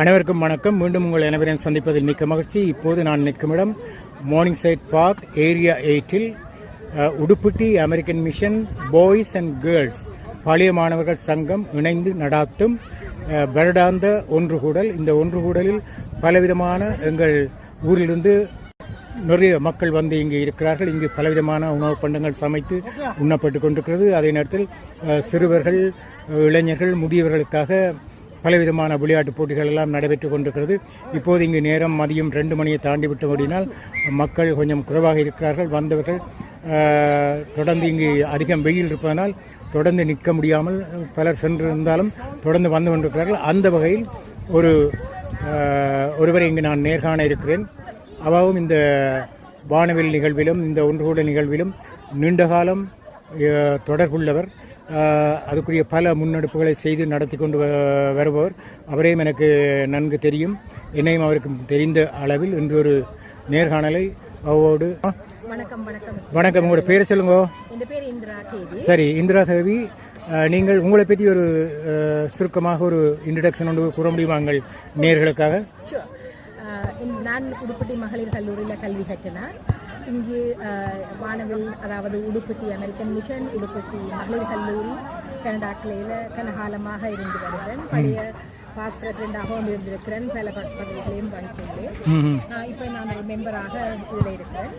அனைவருக்கும் வணக்கம். மீண்டும் உங்கள் அனைவரையும் சந்திப்பதில் மிக்க மகிழ்ச்சி. இப்போது நான் நிற்கும் இடம் மார்னிங் சைட் பார்க் ஏரியா எயிட்டில் Uduppiddy American mission boys and girls பழைய மாணவர்கள் சங்கம் இணைந்து நடாத்தும் வருடாந்த ஒன்றுகூடல். இந்த ஒன்றுகூடலில் பலவிதமான எங்கள் ஊரிலிருந்து நிறைய மக்கள் வந்து இங்கே இருக்கிறார்கள். இங்கு பலவிதமான உணவுப் பண்டங்கள் சமைத்து உண்ணப்பட்டு கொண்டிருக்கிறது. அதே நேரத்தில் சிறுவர்கள் இளைஞர்கள் முதியவர்களுக்காக பலவிதமான விளையாட்டு போட்டிகள் எல்லாம் நடைபெற்று கொண்டிருக்கிறது. இப்போது இங்கு நேரம் மதியம் ரெண்டு மணியை தாண்டி விட்டபடினால் மக்கள் கொஞ்சம் குறைவாக இருக்கிறார்கள். வந்தவர்கள் தொடர்ந்து இங்கு அதிகம் வெயில் இருப்பதனால் தொடர்ந்து நிற்க முடியாமல் பலர் சென்றிருந்தாலும் தொடர்ந்து வந்து கொண்டிருக்கிறார்கள். அந்த வகையில் ஒரு ஒருவரை இங்கு நான் நேர்காண இருக்கிறேன். அவாவும் இந்த வானவில் நிகழ்விலும் இந்த ஒன்றுகூட நிகழ்விலும் நீண்ட காலம் தொடர்புள்ளவர். அதுக்குரிய பல முன்னெடுப்புகளை செய்து நடத்தி கொண்டு வருபவர். அவரையும் எனக்கு நன்கு தெரியும். என்னையும் அவருக்கு தெரிந்த அளவில் இன்று ஒரு நேர்காணலை அவோடு வணக்கம் வணக்கம். வணக்கம். உங்களோட பேர் சொல்லுங்க. பேர் இந்திரா சரி இந்திரா தேவி நீங்கள் உங்களை பற்றி ஒரு சுருக்கமாக ஒரு இன்ட்ரடக்ஷன் ஒன்று கூற முடியுமா எங்கள் நேர்களுக்காக? நான் உடுப்பட்டி மகளிர் கல்லூரியில் கல்வி கற்றினார் இங்கு வானவில் அதாவது உடுப்பட்டி அமெரிக்கன் மிஷன் உடுப்பட்டி மகளிர் கல்லூரி கனடா கிளையில் கனகாலமாக இருந்து வருகிறேன். பழைய பாஸ் பிரசிடெண்டாகவும் இருந்திருக்கிறேன். பல பதவிகளையும் ம் இப்போ நான் ஒரு மெம்பராக இதில் இருக்கிறேன்.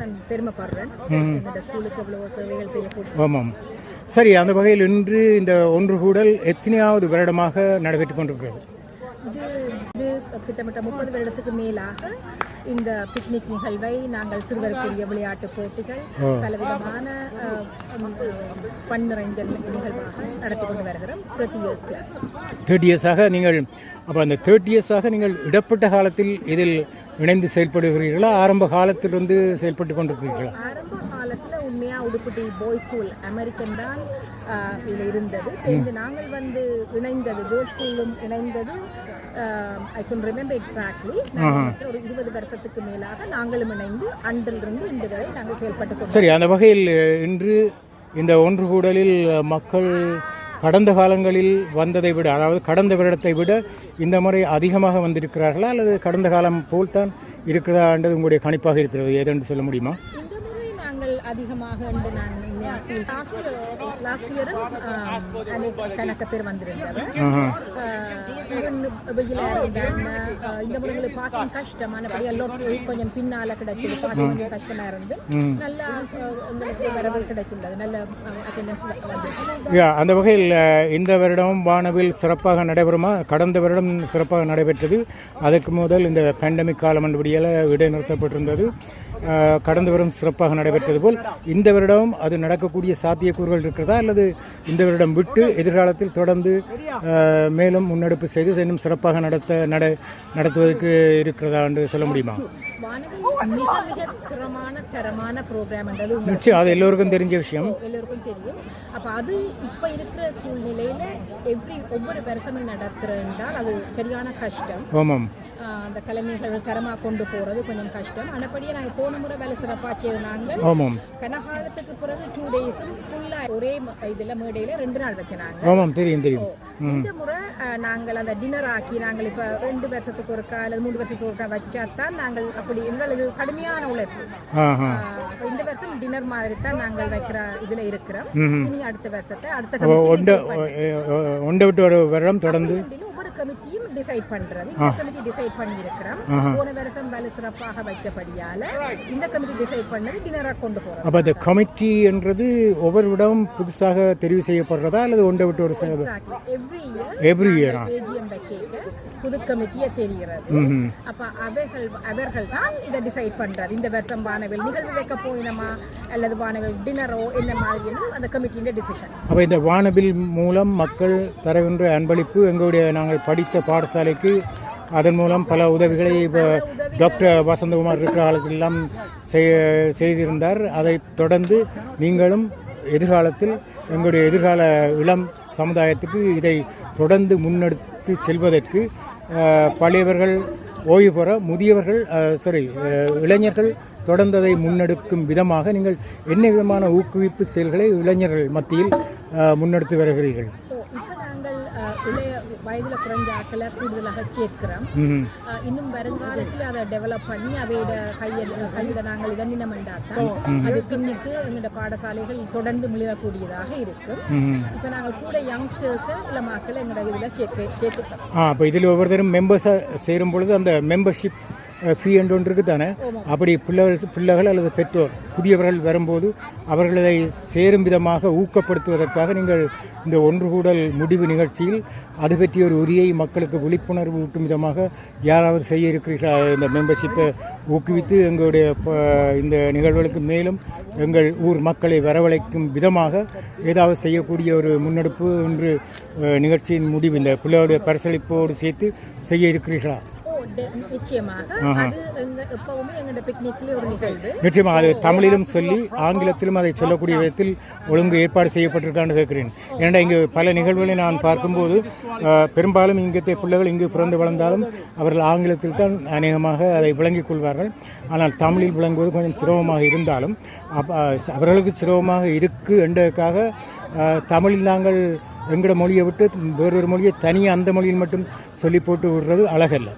நான் பெருமைப்படுறேன். என்னோட ஸ்கூலுக்கு இவ்வளோ சேவைகள் செய்யக்கூடிய ஆமாம். சரி அந்த வகையில் இன்று இந்த ஒன்று கூடல் எத்தனையாவது வருடமாக நடைபெற்றுக் கொண்டிருக்கிறது? கிட்டத்தட்ட முப்பது வருடத்துக்கு மேலாக இந்த பிக்னிக் நிகழ்வை நாங்கள் சிறுவருக்குரிய விளையாட்டு போட்டிகள் பலவிதமான ஃபன் நிறைந்த நிகழ்வாக நடத்தி கொண்டு வருகிறோம். தேர்ட்டி இயர்ஸ் பிளஸ் தேர்ட்டி இயர்ஸாக நீங்கள் அப்போ அந்த தேர்ட்டி இயர்ஸாக நீங்கள் இடப்பட்ட காலத்தில் இதில் இணைந்து செயல்படுகிறீர்களா? ஆரம்ப காலத்திலிருந்து செயல்பட்டு கொண்டிருக்கிறீர்களா? ஆரம்ப உண்மையாக உடுப்பிட்டி பாய் ஸ்கூல் அமெரிக்கன் தான் இதில் இருந்தது. இந்த நாங்கள் வந்து இணைந்தது கேர்ள்ஸ் ஸ்கூலும் இணைந்தது. ஐ கேன் ரிமெம்பர் எக்ஸாக்ட்லி ஒரு இருபது வருஷத்துக்கு மேலாக நாங்களும் இணைந்து அன்றிலிருந்து இன்று வரை நாங்கள் செயல்பட்டு சரி அந்த வகையில் இன்று இந்த ஒன்று கூடலில் மக்கள் கடந்த காலங்களில் வந்ததை விட அதாவது கடந்த வருடத்தை விட இந்த முறை அதிகமாக வந்திருக்கிறார்களா? அல்லது கடந்த காலம் போல்தான் இருக்கிறதான்றது உங்களுடைய கணிப்பாக இருக்கிறது ஏதென்று சொல்ல முடியுமா? அதிகமாக என்று நான் லாஸ்ட் இயரும் கணக்க பேர் வந்திருந்தவர். வெயில இருந்தாங்க இந்த முறை எங்களுக்கு பார்க்க கஷ்டம் ஆனபடி எல்லாம் கொஞ்சம் பின்னால கிடைச்சது பார்க்க கொஞ்சம் கஷ்டமா இருந்து நல்ல உங்களுக்கு வரவு கிடைத்துள்ளது. நல்ல அட்டெண்டன்ஸ் வந்து அந்த வகையில் இந்த வருடம் வானவில் சிறப்பாக நடைபெறுமா? கடந்த வருடம் சிறப்பாக நடைபெற்றது. அதற்கு முதல் இந்த பேண்டமிக் காலம் என்படியால் இடைநிறுத்தப்பட்டிருந்தது. கடந்த வருடம் சிறப்பாக நடைபெற்றது போல் இந்த வருடம் அது நடக்கக்கூடிய சாத்தியக்கூறுகள் இருக்கிறதா? அல்லது இந்த வருடம் விட்டு எதிர்காலத்தில் தொடர்ந்து மேலும் முன்னெடுப்பு செய்து இன்னும் சிறப்பாக நடத்த நட நடத்துவதற்கு இருக்கிறதா என்று சொல்ல முடியுமா? நிச்சயம் அது எல்லோருக்கும் தெரிஞ்ச விஷயம். எல்லோருக்கும் தெரியும் அப்ப அது இப்ப இருக்கிற சூழ்நிலையில எவ்ரி ஒவ்வொரு வருஷமும் நடத்துறதுன்றால் அது சரியான கஷ்டம். ஆமாம். அந்த கலைஞர்கள் தரமா கொண்டு போறது கொஞ்சம் கஷ்டம். ஆனப்படியே நாங்க போன முறை வேலை சிறப்பா செய்த நாங்கள் ஆமாம். கனகாலத்துக்கு பிறகு டூ டேஸும் ஃபுல்லா ஒரே இதுல மேடையில ரெண்டு நாள் வச்சினாங்க. ஆமாம் தெரியும் தெரியும். இந்த முறை நாங்கள் அந்த டின்னர் ஆக்கி நாங்கள் இப்ப ரெண்டு வருஷத்துக்கு ஒருக்கா அல்லது மூணு வருஷத்துக்கு ஒருக்கா வச்சாதான் நாங்கள் அப்படி எங்களது கடுமையான உழைப்பு. இந்த வருஷம் டின்னர் மாதிரி தான் நாங்கள் வைக்கிற இதுல இருக்கிறோம். இனி அடுத்த வருஷத்தை அடுத்த. ஒன்றை விட்டு ஒரு வருடம் தொடர்ந்து? டிசைட் பண்றது. இந்த கமிட்டி டிசைட் பண்ணி இருக்கிறோம் போன வருஷம் வேலை சிறப்பாக வச்சபடியால இந்த கமிட்டி டிசைட் பண்ணது டின்னரா கொண்டு போறோம். அப்போ அந்த கமிட்டி என்றது ஒவ்வொரு விடம் புதுசாக தெரிவு செய்யப்படுறதா அல்லது ஒன்றை விட்டு ஒரு ச- எவ்ரி இயர் Every year, ஆ. ஏஜிஎம் கேட்க புது கமிட்டியை தெரிகிறது. அப்ப அவைகள் அவர்கள் தான் இதை டிசைட் பண்றது. இந்த வருஷம் வானவில் நிகழ்வு வைக்க போயினமா? அல்லது வானவில் டின்னரோ என்ன மாதிரி அந்த கமிட்டியின் டிசிஷன் அப்போ இந்த வானவில் மூலம் மக்கள் தருகின்ற அன்பளிப்பு எங்களுடைய நாங்கள் படித்த பாடசாலைக்கு அதன் மூலம் பல உதவிகளை இப்போ டாக்டர் வசந்தகுமார் இருக்கிற காலத்திலெல்லாம் செய்- செய்திருந்தார். அதை தொடர்ந்து நீங்களும் எதிர்காலத்தில் எங்களுடைய எதிர்கால இளம் சமுதாயத்துக்கு இதை தொடர்ந்து முன்னெடுத்து செல்வதற்கு பழையவர்கள் ஓய்வு பெற முதியவர்கள் சாரி இளைஞர்கள் தொடர்ந்ததை முன்னெடுக்கும் விதமாக நீங்கள் என்ன விதமான ஊக்குவிப்பு செயல்களை இளைஞர்கள் மத்தியில் முன்னெடுத்து வருகிறீர்கள் ஸோ இப்போ நாங்கள் அஹ், இளைய வயதில் குறைஞ்ச ஆட்களை கூடுதலாக சேர்க்கிறோம். ம் அஹ் இன்னும் வருங்காலத்தில் அதை டெவலப் பண்ணி அவையோட கையில் கையில் நாங்கள் இதண்டினம் தான் அது பின்னுக்கு எங்களோட பாடசாலைகள் தொடர்ந்து மிளகக்கூடியதாக இருக்கும். இப்போ நாங்கள் கூட யங்ஸ்டர்ஸை இல்லை மக்கள் எங்களோட இதில் சேர்க்க சேர்த்துக்கிறோம் ஆ அப்போ இதில் ஒவ்வொருத்தரும் மெம்பர்ஸாக சேரும் பொழுது அந்த மெம்பர்ஷிப் ஃபீ என்று ஒன்று இருக்குது தானே அப்படி பிள்ளைகள் பிள்ளைகள் அல்லது பெற்றோர் புதியவர்கள் வரும்போது அவர்களை சேரும் விதமாக ஊக்கப்படுத்துவதற்காக நீங்கள் இந்த ஒன்று கூடல் முடிவு நிகழ்ச்சியில் அது பற்றிய ஒரு உரியை மக்களுக்கு விழிப்புணர்வு ஊட்டும் விதமாக யாராவது செய்ய இருக்கிறீர்களா? இந்த மெம்பர்ஷிப்பை ஊக்குவித்து எங்களுடைய இந்த நிகழ்வுகளுக்கு மேலும் எங்கள் ஊர் மக்களை வரவழைக்கும் விதமாக ஏதாவது செய்யக்கூடிய ஒரு முன்னெடுப்பு அஹ், நிகழ்ச்சியின் முடிவு இந்த பிள்ளைகளுடைய பரிசளிப்போடு சேர்த்து செய்ய இருக்கிறீர்களா? நிச்சயமாக அது எங்க எப்பவுமே எங்களோட பிக்னிக்லேயே ஒரு நிகழ்வு நிச்சயமாக அது தமிழிலும் சொல்லி ஆங்கிலத்திலும் அதை சொல்லக்கூடிய விதத்தில் ஒழுங்கு ஏற்பாடு செய்யப்பட்டிருக்கான்னு கேட்கிறேன் ஏன்னா இங்கு பல நிகழ்வுகளை நான் பார்க்கும்போது பெரும்பாலும் இங்கത്തെ பிள்ளைகள் இங்கு பிறந்து வளர்ந்தாலும் அவர்கள் ஆங்கிலத்தில் தான் அநேகமாக அதை விளங்கிக் கொள்வார்கள் ஆனால் தமிழில் விளங்குவது கொஞ்சம் சிரமமாக இருந்தாலும் அவர்களுக்கு சிரமமாக இருக்கு என்றதுக்காக தமிழில் நாங்கள் எங்களோட மொழியை விட்டு வேறொரு மொழியை தனியாக அந்த மொழியில் மட்டும் சொல்லி போட்டு விடுறது அழகல்ல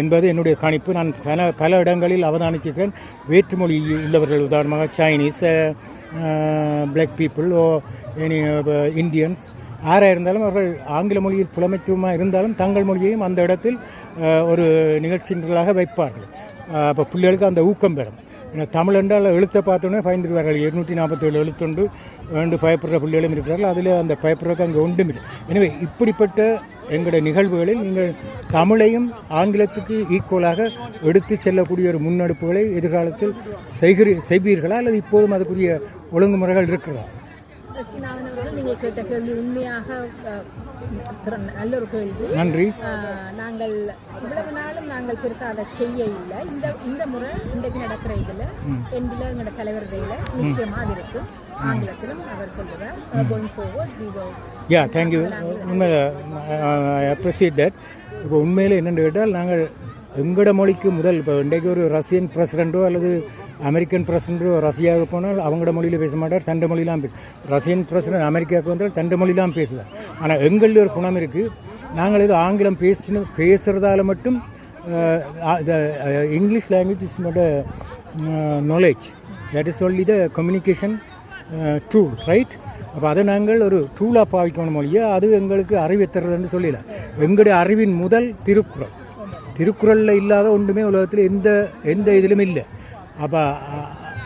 என்பது என்னுடைய கணிப்பு. நான் பல பல இடங்களில் அவதானித்திருக்கிறேன் வேற்றுமொழி உள்ளவர்கள் உதாரணமாக Chinese black people or any Indians யாராக இருந்தாலும் அவர்கள் ஆங்கில மொழியில் புலமைத்துவமாக இருந்தாலும் தங்கள் மொழியையும் அந்த இடத்தில் ஒரு நிகழ்ச்சிகளாக வைப்பார்கள். அப்போ பிள்ளைகளுக்கு அந்த ஊக்கம் பெறும். ஏன்னா தமிழ் என்றால் எழுத்தை பார்த்தோன்னே பயந்துருவார்கள். இருநூற்றி நாற்பத்தேழு எழுத்துண்டு வேண்டு பயப்படுற பிள்ளைகளும் இருக்கிறார்கள். அதில் அந்த பயப்படுறதுக்கு அங்கே ஒன்றும் இல்லை. எனவே இப்படிப்பட்ட எங்களுடைய நிகழ்வுகளில் நீங்கள் தமிழையும் ஆங்கிலத்துக்கு ஈக்குவலாக எடுத்து செல்லக்கூடிய ஒரு முன்னெடுப்புகளை எதிர்காலத்தில் செய்கிறீ செய்வீர்களா? அல்லது இப்போதும் அதுக்குரிய ஒழுங்குமுறைகள் இருக்கிறதா? நீங்கள் கேட்ட கேள்வி உண்மையாக நல்ல ஒரு கேள்வி. நன்றி. நாங்கள் இவ்வளவு நாளும் நாங்கள் பெருசாக அதை செய்ய இல்லை இந்த இந்த முறை இன்றைக்கு நடக்கிற இதில் எண்டில் எங்களோட தலைவர் இதில் நிச்சயமாக அது இருக்கும் ஆங்கிலத்திலும் அவர் சொல்கிறார் going will yeah thank you உண்மையில் அப்ரிஷியேட் தட் இப்போ உண்மையில் என்னென்னு கேட்டால் நாங்கள் எங்களோட மொழிக்கு முதல் இப்போ இன்றைக்கு ஒரு ரஷ்யன் பிரசிடெண்ட்டோ அல்லது அமெரிக்கன் பிரசிடண்ட் ரஷ்யாவுக்கு போனால் அவங்களோட மொழியில் பேச மாட்டார் தண்டை மொழிலாம் பேச ரஷ்யன் பிரசிடண்ட் அமெரிக்காவுக்கு வந்தால் தண்டை மொழிலாம் பேசுவார் ஆனால் எங்களில் ஒரு குணம் இருக்குது நாங்கள் இது ஆங்கிலம் பேசின பேசுகிறதால மட்டும் English language is not a knowledge that is only the communication tool right அப்போ அதை நாங்கள் ஒரு டூலாக பாவிக்கணும் மொழியை. அது எங்களுக்கு அறிவை தருதுன்னு சொல்லல. எங்களுடைய அறிவின் முதல் திருக்குறள். திருக்குறளில் இல்லாத ஒன்றுமே உலகத்தில் எந்த எந்த இதிலும் இல்லை. அப்போ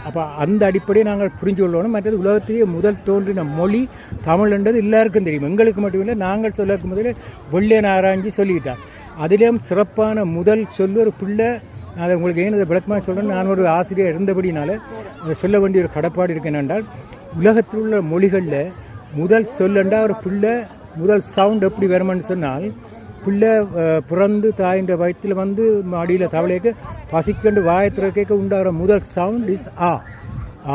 அப்போ அந்த அடிப்படையை நாங்கள் புரிஞ்சு கொள்ளணும். மற்றது உலகத்திலேயே முதல் தோன்றின மொழி தமிழ்ன்றது எல்லாருக்கும் தெரியும். எங்களுக்கு மட்டுமில்லை நாங்கள் சொல்லக்கு முதல்ல வெள்ளையன் ஆராய்ஞ்சி சொல்லிக்கிட்டான் அதிலேயும் சிறப்பான முதல் சொல் ஒரு பிள்ளை. நான் அதை உங்களுக்கு ஏன் அதை விளக்கமாக சொல்கிறேன் நான் ஒரு ஆசிரியர் இருந்தபடினால அதை சொல்ல வேண்டிய ஒரு கடப்பாடு இருக்கேன் என்றால் உலகத்தில் உள்ள மொழிகளில் முதல் சொல்லண்டா ஒரு பிள்ளை முதல் சவுண்ட் எப்படி வருமென்னு சொன்னால் பிள்ளை பிறந்து தாயின்ற வயிற்றில் வந்து அடியில் தவளைக்கு பசிக்கண்டு வாயை உண்டாகிற முதல் சவுண்ட் இஸ் ஆ.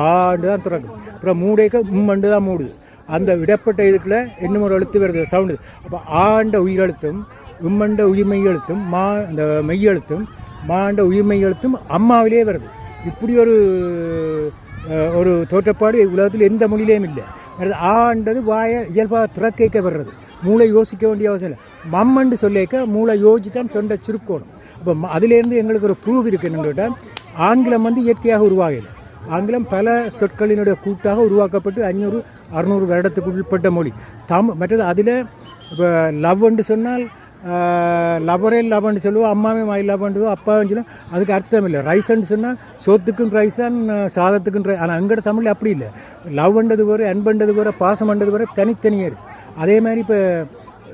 ஆண்டு தான் திறக்கும். அப்புறம் மூடைக்கு உம்மண்டு தான் மூடுது. அந்த விடப்பட்ட இதுக்குள்ள இன்னும் ஒரு எழுத்து வருது சவுண்டு அப்போ ஆண்ட உயிரெழுத்தும் உம்மண்ட உயிர்மெய் எழுத்தும் மா அந்த மெய்யெழுத்தும் மாண்ட உயிர்மெய் எழுத்தும் அம்மாவிலே வருது. இப்படி ஒரு ஒரு தோற்றப்பாடு உலகத்தில் எந்த மொழியிலையும் இல்லை. ஆண்டது வாயை இயல்பாக திறக்க வர்றது. மூளை யோசிக்க வேண்டிய அவசியம் இல்லை. மம்மண்டு சொல்லிக்க மூளை யோசித்தான் சொண்டை சுருக்கணும். அப்போ ம- அதிலேருந்து எங்களுக்கு ஒரு ப்ரூவ் இருக்குன்னு கேட்டால் ஆங்கிலம் வந்து இயற்கையாக உருவாகலை. ஆங்கிலம் பல சொற்களினுடைய கூட்டாக உருவாக்கப்பட்டு அஞ்சூறு அறுநூறு வருடத்துக்கு உட்பட்ட மொழி. தம் மற்றது அதில் இப்போ லவ்ன்னு சொன்னால் லவரே லவ்னு சொல்லுவோம் அம்மாவே மை லவன்டுவோம் அப்பாவும் சொல்லுவோம் அதுக்கு அர்த்தம் இல்லை. ரைஸ்ன்னு சொன்னால் சோத்துக்கும் ரைஸான் சாதத்துக்கும் ரை ஆனால் அங்கட தமிழ் அப்படி இல்லை. லவ்ன்றது வேறு அன்பன்றது வேறு பாசம்ன்றது வேறு தனித்தனியாக இருக்குது அதே மாதிரி இப்போ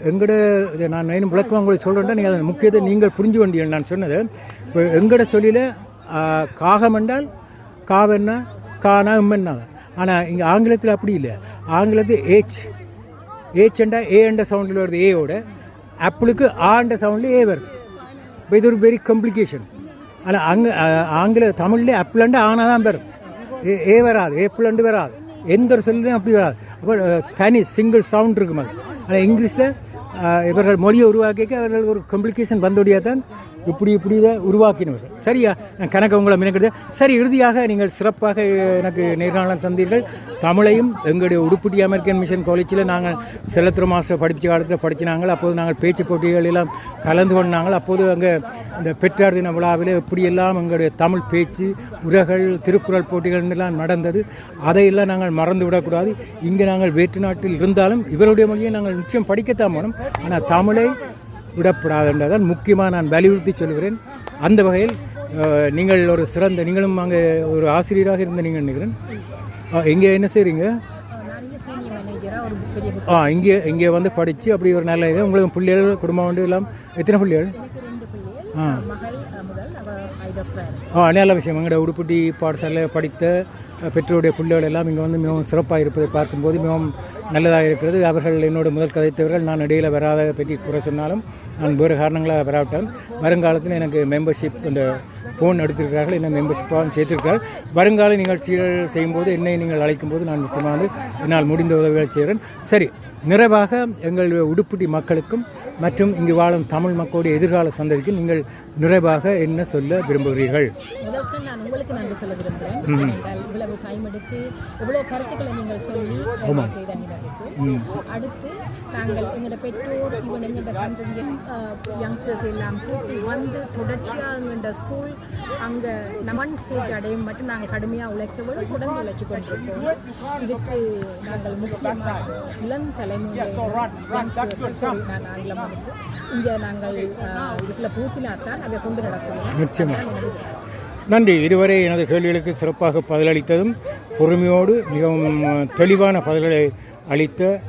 எங்கட இதை நான் இன்னும் விளக்கமாக உங்களுக்கு சொல்கிறேன்டா நீங்கள் அதை முக்கியத்தை நீங்கள் புரிஞ்சு வேண்டிய நான் சொன்னது இப்போ எங்கட சொல்லியில் காகம் என்றால் காவன்னா கானா இம்மன்னா ஆனால் இங்கே ஆங்கிலத்தில் அப்படி இல்லை. ஆங்கிலத்தில் ஏச் ஏச்சண்டா ஏ என்ற சவுண்டில் வருது ஏயோட ஆப்பிளுக்கு ஆண்ட சவுண்டில் ஏ வருது. இப்போ இது ஒரு வெரி காம்ப்ளிகேஷன் ஆனால் அங்கே ஆங்கில தமிழ்லேயே ஆப்பிளண்டு ஆனால் தான் வரும். ஏ ஏ வராது ஏப்பிளண்டு வராது. எந்த ஒரு சொல்லுலையும் அப்படி வராது. அப்போ தனி சிங்கிள் சவுண்ட் இருக்கும்? அது ஆனால் இங்கிலீஷில் இவர்கள் மொழியை உருவாக்கிக்க அவர்கள் ஒரு காம்ப்ளிகேஷன் வந்தோடையாக தான் இப்படி இப்படி இதை உருவாக்கினவர். சரியா? நான் கணக்கு உங்களை மினக்கிறது. சரி இறுதியாக நீங்கள் சிறப்பாக எனக்கு நேர்காணலம் தந்தீர்கள். தமிழையும் எங்களுடைய உடுப்புட்டி அமெரிக்கன் மிஷன் காலேஜில் நாங்கள் செல்லத்துற மாஸ்டர் படித்த காலத்தில் படிச்சினாங்கள். அப்போது நாங்கள் பேச்சு போட்டிகள் எல்லாம் கலந்து கொண்டாங்கள். அப்போது அங்கே இந்த பெற்றார் தின விழாவில் எப்படியெல்லாம் எங்களுடைய தமிழ் பேச்சு உரைகள் திருக்குறள் போட்டிகள் எல்லாம் நடந்தது. அதையெல்லாம் நாங்கள் மறந்து விடக்கூடாது. இங்கே நாங்கள் வேற்று நாட்டில் இருந்தாலும் இவருடைய மொழியை நாங்கள் நிச்சயம் படிக்கத்தான் போனோம் ஆனால் தமிழை விடப்படாதுன்றதான் முக்கியமாக நான் வலியுறுத்தி சொல்கிறேன். அந்த வகையில் நீங்கள் ஒரு சிறந்த நீங்களும் அங்கே ஒரு ஆசிரியராக இருந்த நீங்கள் நினைக்கிறேன். இங்கே என்ன செய்கிறீங்க ஆ இங்கே இங்கே வந்து படித்து அப்படி ஒரு நல்ல இது. உங்களுக்கு பிள்ளைகள் குடும்பம் வந்து எல்லாம். எத்தனை பிள்ளைகள்? ஆ. ஆ நல்ல விஷயம். எங்களோட உடுப்பட்டி பாடசாலையில் படித்த பெற்றோருடைய பிள்ளைகள் எல்லாம் இங்கே வந்து மிகவும் சிறப்பாக இருப்பதை பார்க்கும்போது மிகவும் நல்லதாக இருக்கிறது. அவர்கள் என்னோட முதல் கதைத்தவர்கள். நான் இடையில் வராத பற்றி குறை சொன்னாலும் நான் வேறு காரணங்களாக வராவிட்டால் வருங்காலத்தில் எனக்கு மெம்பர்ஷிப் இந்த ஃபோன் எடுத்திருக்கிறார்கள். என்ன மெம்பர்ஷிப்பாகவும் சேர்த்திருக்கிறார்கள் வருங்கால நிகழ்ச்சிகள் செய்யும்போது என்னை நீங்கள் அழைக்கும் போது நான் நிச்சயமாக வந்து என்னால் முடிந்த உதவிகள் செய்கிறேன். சரி நிறைவாக எங்கள் உடுப்பிடி மக்களுக்கும் மற்றும் இங்கு வாழும் தமிழ் மக்களுடைய எதிர்கால சந்ததிக்கும் நீங்கள் நிறைவாக என்ன சொல்ல விரும்புகிறீர்கள்? முதலுக்கு நான் உங்களுக்கு நன்றி சொல்ல விரும்புகிறேன். இவ்வளவு டைம் எடுத்து இவ்வளவு கருத்துக்களை நீங்கள் சொல்லி அடுத்து நாங்கள் எங்களோட பெற்றோர் இவன் எங்களோட யங்ஸ்டர்ஸ் எல்லாம் கூட்டி வந்து தொடர்ச்சியாக எங்களோட ஸ்கூல் அங்கே நமன் ஸ்டேஜ் அடையும் மட்டும் நாங்கள் கடுமையாக உழைக்க விட தொடர்ந்து உழைச்சி கொண்டிருக்கோம். இதுக்கு நாங்கள் முக்கியமாக இளம் தலைமுறை sorry, நான் ஆங்கிலம் இங்கே நாங்கள் இதுக்குள்ள பூத்தினாத்தான் கொண்டு நிச்சயமாக நன்றி. இதுவரை எனது கேள்விகளுக்கு சிறப்பாக பதிலளித்ததும் பொறுமையோடு மிகவும் தெளிவான பதில்களை அளித்த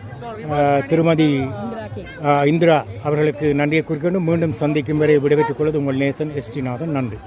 திருமதி இந்திரா அவர்களுக்கு நன்றியை குறிக்கொண்டு மீண்டும் சந்திக்கும் வரை விடைபெற்றுக் கொள்வது உங்கள் நேசன் எஸ்டிநாதன் நன்றி.